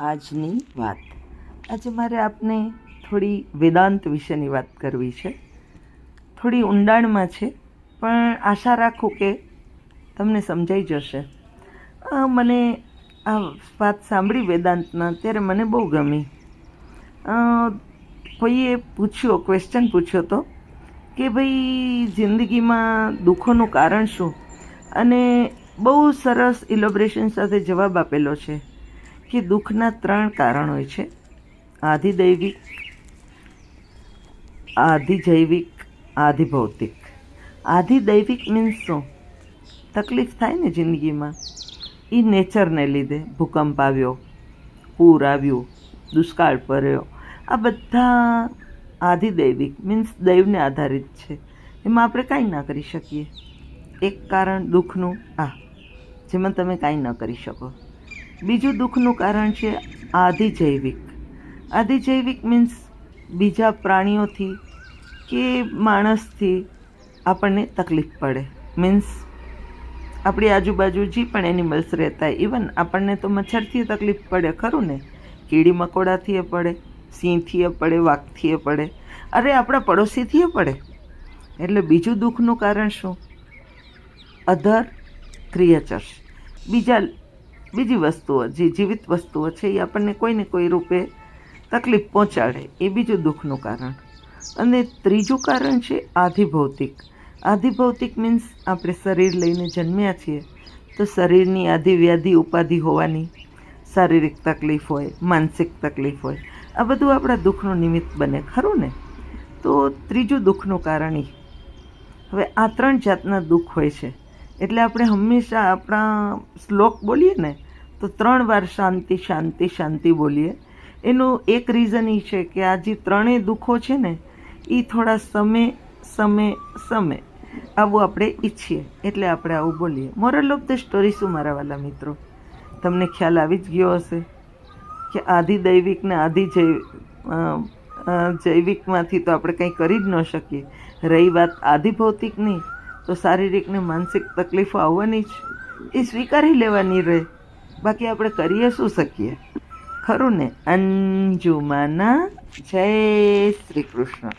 આજની વાત. આજે મારે આપને થોડી વેદાંત વિશેની વાત કરવી છે. થોડી ઊંડાણમાં છે, પણ આશા રાખું કે તમને સમજાઈ જશે. મને આ વાત સાંભળી વેદાંતના ત્યારે મને બહુ ગમી. કોઈએ પૂછ્યો ક્વેશ્ચન પૂછ્યો તો કે ભાઈ જિંદગીમાં દુઃખોનું કારણ શું? અને બહુ સરસ ઇલોબ્રેશન સાથે જવાબ આપેલો છે. કે દુઃખના ત્રણ કારણ હોય છે. આધિદૈવિક, આધિજૈવિક, આધિભૌતિક. આધિદૈવિક મીન્સ શું? તકલીફ થાય ને જિંદગીમાં? એ નેચરને લીધે ભૂકંપ આવ્યો, પૂર આવ્યું, દુષ્કાળ પડ્યો. આ બધા આધિદૈવિક મીન્સ દૈવને આધારિત છે. એમાં આપણે કાંઈ ના કરી શકીએ. એક કારણ દુઃખનું, આ, જેમાં તમે કાંઈ ન કરી શકો. બીજું દુઃખનું કારણ છે આધિજૈવિક. આધિજૈવિક મીન્સ બીજા પ્રાણીઓથી કે માણસથી આપણને તકલીફ પડે. મીન્સ આપણી આજુબાજુ જે પણ એનિમલ્સ રહેતા ઇવન આપણને તો મચ્છરથી તકલીફ પડે, ખરું ને? કીડી મકોડાથી પડે સિંહથી પડે વાઘથી પડે. અરે, આપણા પડોશીથી પડે. એટલે બીજું દુઃખનું કારણ શું? Other creatures. બીજા બીજી વસ્તુઓ, જે જીવિત વસ્તુઓ છે, એ આપણને કોઈને કોઈ રૂપે તકલીફ પહોંચાડે, એ બીજું દુઃખનું કારણ. અને ત્રીજું કારણ છે આધિભૌતિક. આધિભૌતિક મીન્સ આપણે શરીર લઈને જન્મ્યા છીએ, તો શરીરની આધિવ્યાધિ ઉપાધિ હોવાની શારીરિક તકલીફ હોય, માનસિક તકલીફ હોય, આ બધું આપણા દુઃખનું નિમિત્ત બને, ખરું ને? તો ત્રીજું દુઃખનું કારણ એ હવે આ ત્રણ જાતના દુઃખ હોય છે. એટલે આપણે હંમેશા આપણા શ્લોક બોલીએ ને, તો ત્રણ વાર શાંતિ શાંતિ શાંતિ બોલીએ. એનું એક રીઝન એ છે કે આ જે ત્રણેય દુઃખો છે ને એ થોડા સમય સમય સમય આવું આપણે ઈચ્છીએ. એટલે આપણે આવું બોલીએ. મોરલ ઓફ ધ સ્ટોરી શું મારા વાલા મિત્રો? તમને ખ્યાલ આવી જ ગયો હશે કે આધિ દૈવિક ને આધિ જૈવિક જૈવિકમાંથી તો આપણે કંઈ કરી જ ન શકીએ. રહી વાત આધિ ભૌતિકની તો શારીરિક ને માનસિક તકલીફો આવવાની જ એ સ્વીકારી લેવાની રહે. બાકી આપણે કરીએ શું શકીએ? ખરું ને? અંજુમાના જય શ્રી કૃષ્ણ.